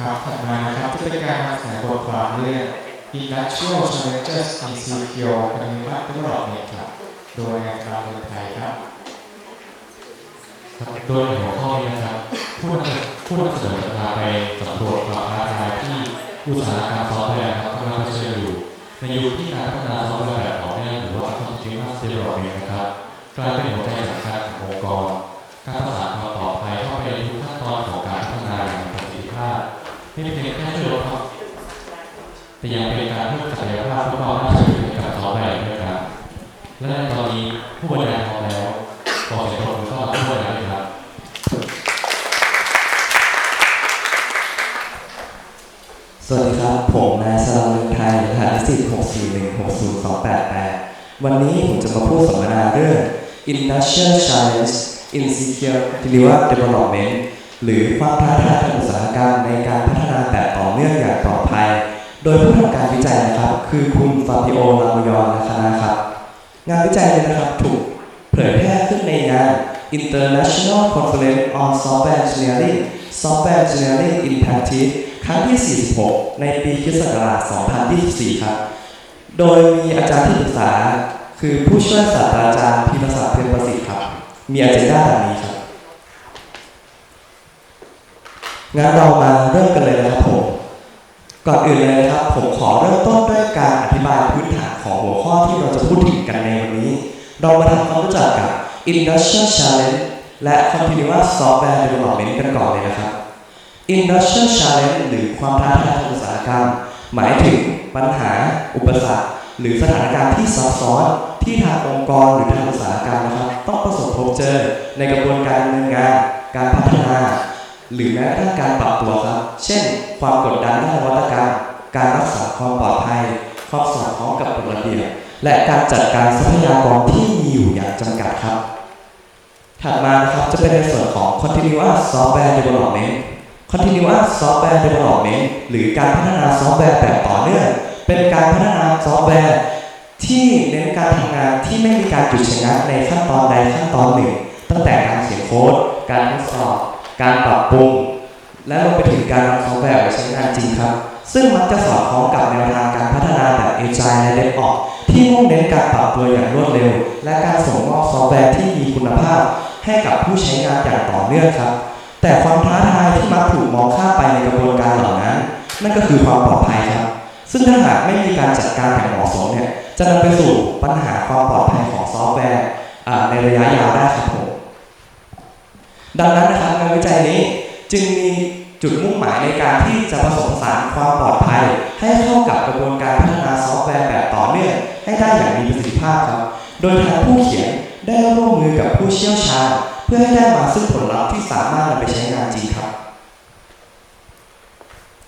ครับถัดมานะครับจะเป็นการนำเสนอบทความเรื่อง Industrial Challenges in Secure Continuous Development ครับ โดยนายกรเมืองไทยครับโดยหัวข้อนี้นะครับผู้นำผู้นำเสนอจะพาไปสำรวจความท้าทายที่อุตสาหกรรมซอฟต์แวร์ครับกำลังเผชิญอยู่ ในยุคที่การพัฒนาซอฟต์แวร์แบบต่อเนื่หรือว่า continuous development นะครับกลายเป็นหัวใจสำคัญขององค์กร การประสานความปลอดภัยเข้าไปในทุกขั้นตอนของการพัฒนาอย่างประสิทธิภาพ ไม่เพียงแค่ช่วยลดความแต่ยังเป็นการเพิ่มศักยภาพและความน่าเชื่อถือให้กับซอฟต์แวร์ด้วยครับ และในตอนนี้ผู้บริหารพร้อมแล้วขอเสียงปรบมือต้อนรับผู้บริหารเลยครับสวัสดีครับ ผมนายสลัมเมืองไทยรหัสนิสิต641602288 วันนี้ผมจะมาพูดสัมมนาเรื่อง Industrial Challenge in Secure Delivery Development หรือความท้าทายทางอุตสาหกรรมในการพัฒนาแบบต่อเนื่องอย่างปลอดภัย โดยผู้ทำการวิจัยนะครับ คือคุณฟาบิโอลามยอนและครับ งานวิจัยนี้นะครับถูกเผยแพร่ขึ้นในงาน International Conference on Software Engineering Software Engineering in Practice ครั้งที่ 46 ในปีคศ2024 ครับ โดยมีอาจารย์ที่ปรึกษา คือผู้ช่วยศาสตราจารย์พิรศักดิ์เพียรประสิทธิ์ครับ มีอ g เจนดาดังนี้ครับ งั้นเรามาเริ่มกันเลยนะครับผม ก่อนอื่นเลยนะครับ ผมขอเริ่มต้นด้วยการอธิบายพื้นฐานของหัวข้อที่เราจะพูดถึงกันในวันนี้ เรามาทำความรู้จักกับ Industrial Challenge และ Continuous Software Development กันก่อนเลยนะครับ Industrial Challenge หรือความท้าทายทางอุตสาหกรรม หมายถึงปัญหา อุปสรรค หรือสถานการณ์ที่ซับซ้อนที่ทางองค์กรหรือทางอุตสาหกรรมนะครับ ต้องประสบพบเจอในกระบวนการดำเนินงาน การพัฒนา หรือแม้กระทั่งการปรับตัวครับ เช่น ความกดดันด้านนวัตกรรม การรักษาความปลอดภัยความสอดคล้องกับกฎระเบียบและการจัดการทรัพยากรที่มีอยู่อย่างจำกัดครับ ถัดมานะครับจะเป็นในส่วนของ continuous software development continuous software development หรือการพัฒนาซอฟต์แวร์แบบต่อเนื่องเป็นการพัฒนาซอฟต์แวร์ที่เน้นการทำงานที่ไม่มีการหยุดชะงักในขั้นตอนใดขั้นตอนหนึ่ง ตั้งแต่การเขียนโค้ด การทดสอบ การปรับปรุง และรวมไปถึงการนำซอฟต์แวร์ไปใช้งานจริงครับ ซึ่งมักจะสอดคล้องกับแนวทางการพัฒนาแบบ Agile และ DevOps ที่มุ่งเน้นการปรับตัวอย่างรวดเร็ว และการส่งมอบซอฟต์แวร์ที่มีคุณภาพ ให้กับผู้ใช้งานอย่างต่อเนื่องครับ แต่ความท้าทายที่มักถูกมองข้ามไปในกระบวนการเหล่านั้น นั่นก็คือความปลอดภัยครับ ซึ่งถ้าหากไม่มีการจัดการอย่างเหมาะสมเนี่ยจะนำไปสู่ปัญหาความปลอดภัยของซอฟต์แวร์ในระยะยาวได้ครับผม ดังนั้นนะครับงานวิจัยนี้จึงมีจุดมุ่งหมายในการที่จะผสมผสานความปลอดภัย ให้เข้ากับกระบวนการพัฒนาซอฟต์แวร์แบบต่อเนื่องให้ได้อย่างมีประสิทธิภาพครับ โดยทางผู้เขียนได้ร่วมมือกับผู้เชี่ยวชาญ เพื่อให้ได้มาซึ่งผลลัพธ์ที่สามารถนำไปใช้งานจริงครับ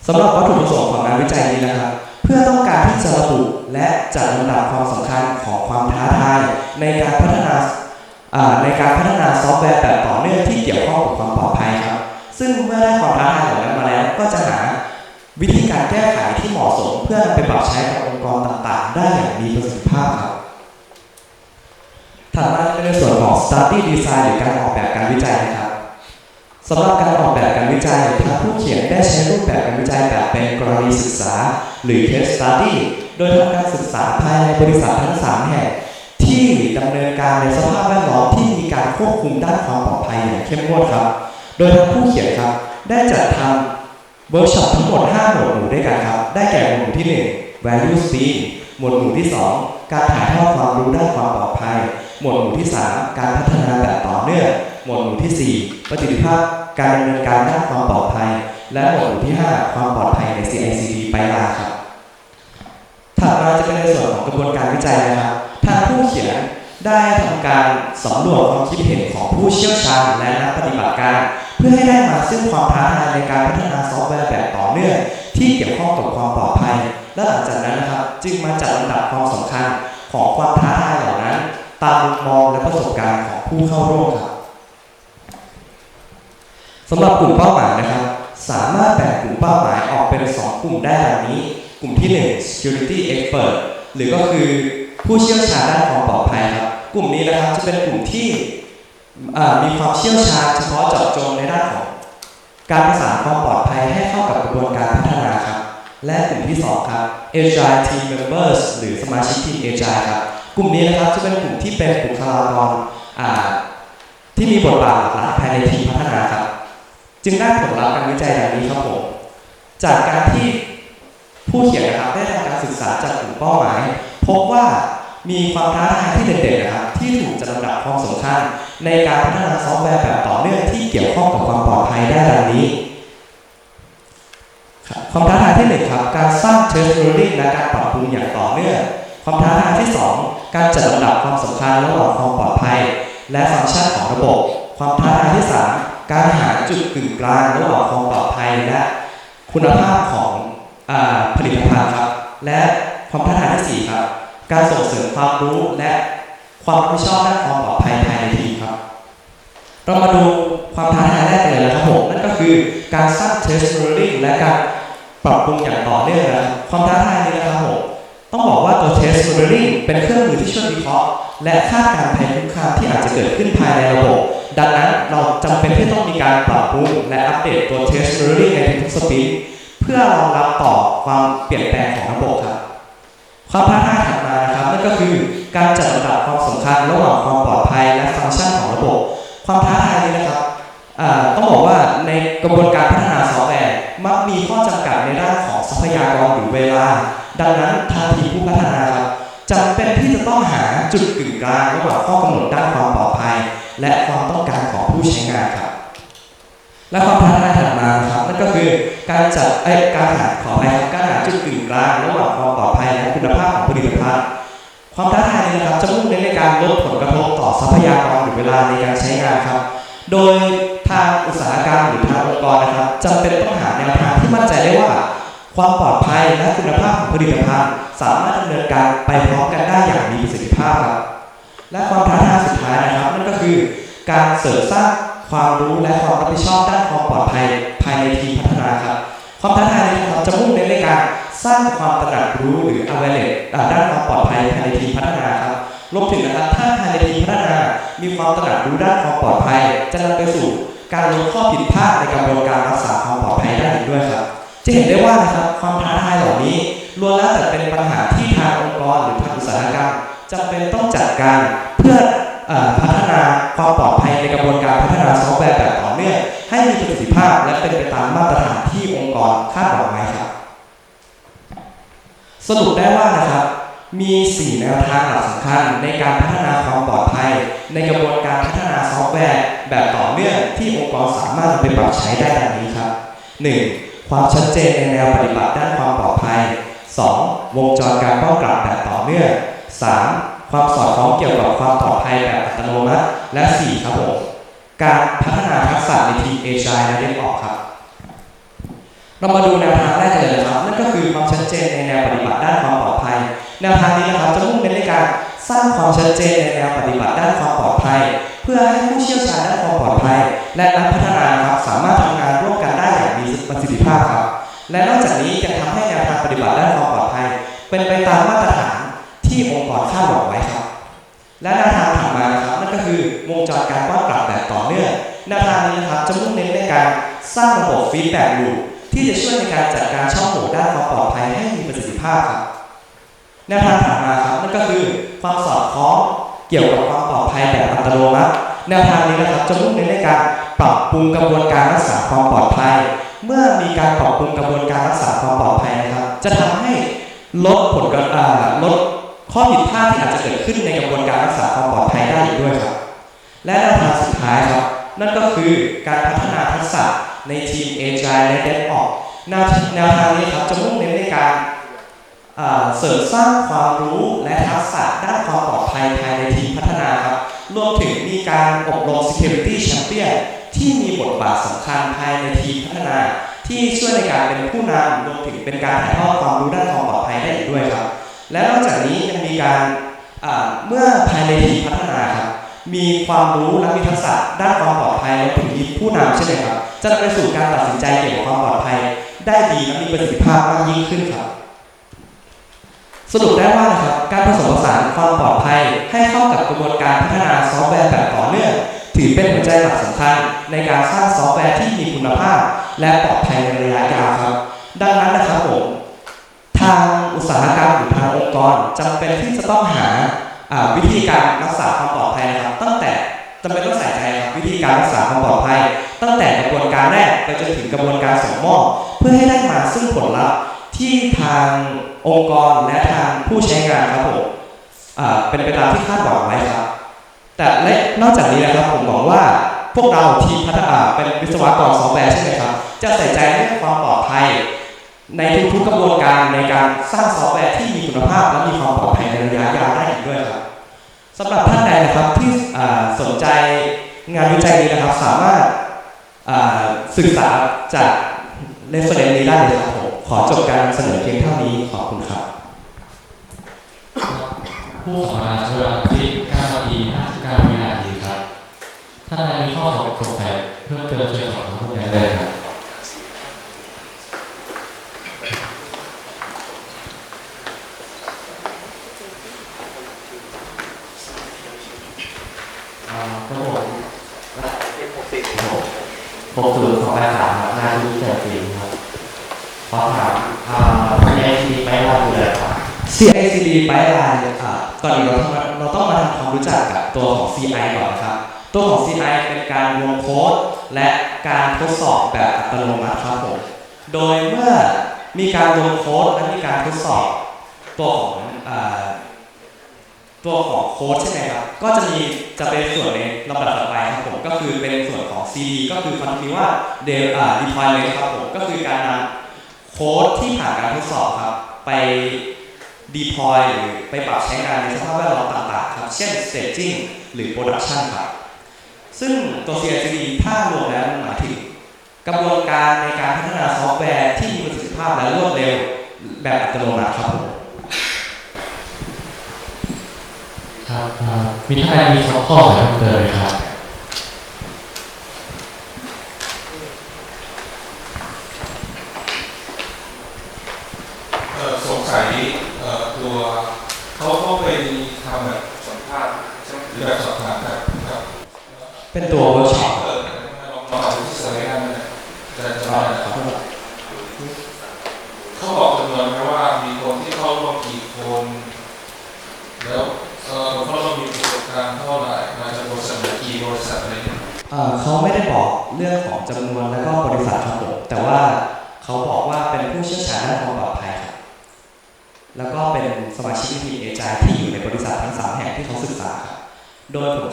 สำหรับวัตถุประสงค์ของงานวิจัยนี้นะครับ เพื่อต้องการที่จะระบุและจัดลำดับความสำคัญของความท้าทายในการพัฒนา ในการพัฒนาซอฟต์แวร์แบบต่อเนื่องที่เกี่ยวข้องกับความปลอดภัยครับ ซึ่งเมื่อได้ความท้าทายเหล่านั้นมาแล้วก็จะหาวิธีการแก้ไขที่เหมาะสมเพื่อนำไปปรับใช้กับองค์กรต่างๆ ได้อย่างมีประสิทธิภาพครับถัดมาเป็นในส่วนของ study design หรือการออกแบบการวิจัยนะครับสำหรับการออกแบบการวิจัยทางผู้เขียนได้ใช้รูปแบบการวิจัยแบบเป็นกรณีศึกษา หรือ case study โดยทำการศึกษาภายในบริษัททั้งสามแห่ง ที่ดำเนินการในสภาพแวดล้อมที่มีการควบคุมด้านความปลอดภัยอย่างเข้มงวดครับ โดยทางผู้เขียนครับ ได้จัดทำเวิร์กช็อปทั้งหมด 5 หมวดหมู่ด้วยกันครับ ได้แก่หมวดหมู่ที่ 1 value s e e หมวดหมู่ที่ 2 การถ่ายทอดความรู้ด้านความปลอดภัย หมวดหมู่ที่ 3 การพัฒนาแบบต่อเนื่อง หมวดหมู่ที่ 4 ประสิทธิภาพการดำเนินการด้านความปลอดภัย และหมวดหมู่ที่ 5 ความปลอดภัยใน CICD ไปลาครับถัดมาจะเป็นในส่วนของกระบวนการวิจัยนะครับ ทางผู้เขียนได้ทำการสำรวจความคิดเห็นของผู้เชี่ยวชาญและนักปฏิบัติการ เพื่อให้ได้มาซึ่งความท้าทายในการพัฒนาซอฟต์แวร์แบบต่อเนื่องที่เกี่ยวข้องกับความปลอดภัย และหลังจากนั้นนะครับ จึงมาจัดลำดับความสำคัญของความท้าทายเหล่านั้น ตามมุมมองและประสบการณ์ของผู้เข้าร่วมครับสำหรับกลุ่มเป้าหมายนะครับ สามารถแบ่งกลุ่มเป้าหมายออกเป็น 2 กลุ่มได้ดังนี้ กลุ่มที่ 1 security expert หรือก็คือ ผู้เชี่ยวชาญด้านความปลอดภัยครับกลุ่มนี้นะครับจะเป็นกลุ่มที่มีความเชี่ยวชาญเฉพาะเจาะจงในด้านของการประสานความปลอดภัยให้เข้ากับกระบวนการพัฒนาครับ และกลุ่มที่สองครับ Agile Team Members หรือสมาชิกทีม Agile ครับกลุ่มนี้นะครับจะเป็นกลุ่มที่เป็นบุคลากรที่มีบทบาทหลักภายในทีมพัฒนาครับ จึงได้ผลลัพธ์การวิจัยดังนี้ครับผมจากการที่ผู้เขียนนะครับได้ทำการศึกษาจากกลุ่มเป้าหมาย พบว่ามีความท้าทายที่เด่นๆนะครับที่ถูกจัดลำดับความสำคัญในการพัฒนาซอฟต์แวร์แบบต่อเนื่องที่เกี่ยวข้องกับความปลอดภัยได้ดังนี้ครับความท้าทายที่หนึ่งครับการสร้าง test learning และการปรับปรุงอย่างต่อเนื่องความท้าทายที่สองการจัดลำดับความสำคัญระหว่างความปลอดภัย และฟังก์ชันของระบบ ความท้าทายที่สามการหาจุดกึ่งกลางระหว่างความปลอดภัยและ คุณภาพของอผลิตภัณฑ์ครับและ ความท้าทายที่สี่ครับ การส่งเสริมความรู้และความรับผิดชอบด้านความปลอดภัยภายในทีมครับ เรามาดูความท้าทายแรกกันเลยนะครับผมนั่นก็คือการสร้าง test learning และการปรับปรุงอย่างต่อเนื่องนะครับความท้าทายนี้นะครับผมต้องบอกว่าตัว test learning เป็นเครื่องมือที่ช่วยวิเคราะห์และคาดการณ์ภัยคุกคามที่อาจจะเกิดขึ้นภายในระบบ ดังนั้นเราจำเป็นที่ต้องมีการปรับปรุงและอัปเดตตัว test learning ในทุกสปีดเพื่อรองรับต่อความเปลี่ยนแปลงของระบบครับ ความท้าทายถัดมาครับนั่นก็คือการจัดลำดับความสำคัญระหว่างความปลอดภัยและฟังก์ชันของระบบ ความท้าทายนี้นะครับต้องบอกว่าในกระบวนการพัฒนาซอฟต์แวร์มักมีข้อจำกัดในด้านของทรัพยากรหรือเวลา ดังนั้นทางทีมผู้พัฒนาครับจำเป็นที่จะต้องหาจุดกึ่งกลางระหว่างข้อกำหนดด้านความปลอดภัย และความต้องการของผู้ใช้งานครับ และความท้าทายถัดมาครับนั่นก็คือการจัดเอ้ยการหาขออภัยครับการหาจุดกึ่งกลางระหว่างความปลอดภัยและคุณภาพของผลิตภัณฑ์ความท้าทายนี้นะครับจะมุ่งเน้นในการลดผลกระทบต่อทรัพยากรหรือเวลาในการใช้งานครับ โดยทางอุตสาหกรรมหรือทางองค์กรนะครับจำเป็นต้องหาแนวทางที่มั่นใจได้ว่า ความปลอดภัยและคุณภาพของผลิตภัณฑ์ สามารถดำเนินการไปพร้อมกันได้อย่างมีประสิทธิภาพครับและความท้าทายสุดท้ายนะครับนั่นก็คือ การเสริมสร้าง ความรู้และความรับผิดชอบด้านความปลอดภัยภายในทีมพัฒนาครับ ความท้าทายนี้ครับจะมุ่งเน้นในการสร้างความตระหนักรู้หรือ awareness ด้านความปลอดภัยภายในทีมพัฒนาครับรวมถึงนะครับถ้าภายในทีมพัฒนา มีความตระหนักรู้ด้านความปลอดภัย จะนำไปสู่การลดข้อผิดพลาดในกระบวนการรักษาความปลอดภัยได้อีกด้วยครับ จะเห็นได้ว่านะครับความท้าทายเหล่านี้ล้วนแล้วแต่เป็นปัญหาที่ทางองค์กรหรือทางอุตสาหกรรมจำเป็นต้องจัดการเพื่อ พัฒนาความปลอดภัยในกระบวนการพัฒนาซอฟต์แวร์แบบต่อเนื่องให้มีประสิทธิภาพและเป็นไปตามมาตรฐานที่องค์กรคาดหวังไว้ครับ สรุปได้ว่านะครับมี 4 แนวทางหลักสำคัญในการพัฒนาความปลอดภัย ในกระบวนการพัฒนาซอฟต์แวร์แบบต่อเนื่องที่องค์กรสามารถนำไปปรับใช้ได้ดังนี้ครับ 1. ความชัดเจนในแนวปฏิบัติด้านความปลอดภัย 2. วงจรการป้องกันแบบต่อเนื่อง 3. ความสอดคล้องเกี่ยวกับความปลอดภัยแบบอัตโนมัติและ 4 ครับผมการพัฒนาทักษะในทีม Agile และ DevOps ครับ เรามาดูแนวทางแรกกันเลยนะครับ นั่นก็คือความชัดเจนในแนวปฏิบัติด้านความปลอดภัย แนวทางนี้นะครับจะมุ่งเน้นในการสร้างความชัดเจนในแนวปฏิบัติด้านความปลอดภัย เพื่อให้ผู้เชี่ยวชาญด้านความปลอดภัย และนักพัฒนาครับสามารถทำงานร่วมกันได้อย่างมีประสิทธิภาพครับ และนอกจากนี้ยังทำให้แนวทางปฏิบัติด้านความปลอดภัย เป็นไปตามมาตรฐานที่องค์กรคาดหวังไว้ครับ และแนวทางถัดมานะครับนั่นก็คือวงจรการป้องกันแบบต่อเนื่องแนวทางนี้นะครับจะมุ่งเน้นในการสร้างระบบฟีดแบ็กลูปที่จะช่วยในการจัดการช่องโหว่ด้านความปลอดภัยให้มีประสิทธิภาพครับแนวทางถัดมาครับนั่นก็คือความสอดคล้องเกี่ยวกับความปลอดภัยแบบอัตโนมัติแนวทางนี้นะครับจะมุ่งเน้นในการปรับปรุงกระบวนการรักษาความปลอดภัย เมื่อมีการปรับปรุงกระบวนการรักษาความปลอดภัยนะครับ จะทำให้ลดผลกระลด ข้อผิดพลาดที่อาจจะเกิดขึ้นในกระบวนการรักษาความปลอดภัยได้อีกด้วยครับ และแนวทางสุดท้ายครับ นั่นก็คือการพัฒนาทักษะในทีม Agile และ DevOps แนวแนวทางนี้ครับจะมุ่งเน้นในการเสริมสร้างความรู้และทักษะด้านความปลอดภัยภายในทีมพัฒนาครับรวมถึงมีการอบรม Security Champion ที่มีบทบาทสำคัญภายในทีมพัฒนา ที่ช่วยในการเป็นผู้นำรวมถึงเป็นการถ่ายทอดความรู้ด้านความปลอดภัยได้อีกด้วยครับ และนอกจากนี้ยังมีการเมื่อภายในทีมพัฒนาครับมีความรู้และมีทักษะด้านความปลอดภัยรวมถึงมีผู้นำใช่ไหมครับจะนำไปสู่การตัดสินใจเกี่ยวกับความปลอดภัย ได้ดีและมีประสิทธิภาพมากยิ่งขึ้นครับ สรุปได้ว่านะครับการผสมผสานความปลอดภัย ให้เข้ากับกระบวนการพัฒนาซอฟต์แวร์แบบต่อเนื่องถือเป็นหัวใจหลักสำคัญในการสร้างซอฟต์แวร์ที่มีคุณภาพ และปลอดภัยในระยะยาวครับ ดังนั้นนะครับผม ทางอุตสาหกรรมหรือทางองค์กรจำเป็นที่จะต้องหาวิธีการรักษาความปลอดภัยนะครับ ตั้งแต่จำเป็นต้องใส่ใจครับวิธีการรักษาความปลอดภัย ตั้งแต่กระบวนการแรกไปจนถึงกระบวนการส่งมอบเพื่อให้ได้มาซึ่งผลลัพธ์ที่ทางองค์กรและทางผู้ใช้งานครับผมเป็นไปตามที่คาดหวังไว้ครับ แต่และนอกจากนี้นะครับผมบอกว่าพวกเราทีมพัฒนาเป็นวิศวกรซอฟต์แวร์ใช่ไหมครับ จะใส่ใจเรื่องความปลอดภัย ในทุกๆกระบวนการในการสร้างซอฟต์แวร์ที่มีคุณภาพและมีความปลอดภัยในระยะยาวได้อีกด้วยครับสำหรับท่านใดนะครับที่สนใจงานวิจัยนี้นะครับสามารถศึกษาจากเรฟเฟรนซ์นี้ได้เลยครับผมขอจบการเสนอเพียงเท่านี้ขอบคุณครับ ผู้สัมมนาชวลาที่9นาที59วินาทีครับถ้านใครมีข้อสงสัยเพิ่มเติมเชิญสอบถามผู้ใหญ่ได้ครับ อ่าครับผมหกศูนย์สองแปดสามครับนายรู้เกิดปีครับขอถามอ่าภายในทีไปเราคืออะไรครับ CICD ไลายอ่าก่อนอื่นเราต้องมาเราต้องมาทำความรู้จักกับตัวของ CI ก่อนครับ ตัวของ CI เป็นการรวมโค้ดและการทดสอบแบบอัตโนมัติครับผมโดยเมื่อมีการรวมโค้ดและมีการทดสอบตัวของตัวของโค้ดใช่ไหมครับ ก็จะมีจะเป็นส่วนในลำดับต่อไปครับผมก็คือเป็นส่วนของ CD ก็คือ continuous de- อ่า deployment ครับผมก็คือการนำโค้ดที่ผ่านการทดสอบครับ ไป deploy หรือไปปรับใช้งานในสภาพแวดล้อมต่างๆครับ เช่น staging หรือ production ครับ ซึ่งตัว CI/CD ถ้ารวมแล้วมันหมายถึงกระบวนการในการพัฒนาซอฟต์แวร์ที่มีประสิทธิภาพและรวดเร็วแบบอัตโนมัติครับผมครับอ่ามีท่านใดมีข้อสงสัยเพิ่มเติมไหมครับเอ่อสงสัยเอ่อตัว เขาเขาไปทำแบบสัมภาษณ์ใช่ไหมหรือแบบสอบถามกับกับเป็นตัวเวิร์กช็อปเออลองลองอ่านดูที่สไลด์นั่นนะจะจะได้เขาบอกจำนวนไหมว่ามีคนที่เข้าร่วมกี่คน แล้วเอ่อเขาร่วมมีประสบการณ์เท่าไหร่มาจากบริษัทไหนกี่บริษัทอะไรเนี่ยเอ่อเขาไม่ได้บอกเรื่องของจำนวนและก็บริษัท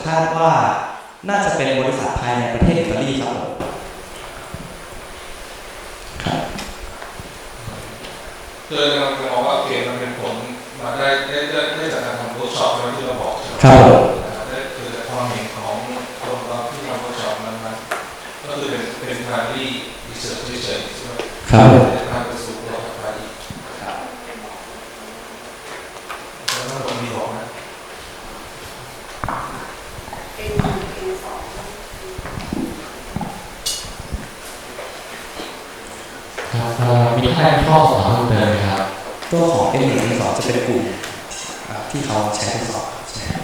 คาดว่าน่าจะเป็นบริษัทภายในประเทศอิตาลีครับผมคือกำลังจะมองว่าโอเคมันเป็นผลมาได้ได้ได้ได้จากการทำเวิร์กช็อปที่เราบอกใช่ไหมครับผมได้คือจากความเห็นของคนเราที่ทำเวิร์กช็อปมันมันก็คือเป็นเป็นการที่รีเสิร์ชเฉยๆใช่ไหมครับผม ในการไปสู่ตัวไปอีกครับแล้วก็ผมมีบอกนะ เป็นหนึ่งเป็นสอง ครับอ่ามีท่านใดมีข้อสงสัยเพิ่มเติมไหมครับ ตัวของ M 1 M 2จะเป็นกลุ่มอ่าที่เขาใช้ทดสอบใช่ครับ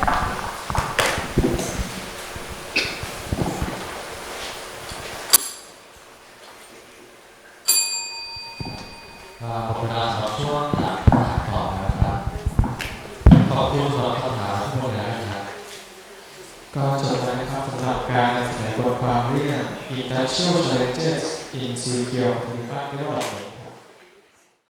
อ่าขอบคุณครับสำหรับช่วงถามตอบนะครับ ขอบคุณสำหรับคำถามทุกคนนะครับ ก็จบแล้วนะครับสำหรับการนำเส นอบทความเรื่อง Industrial Challenges in Secure Computer Development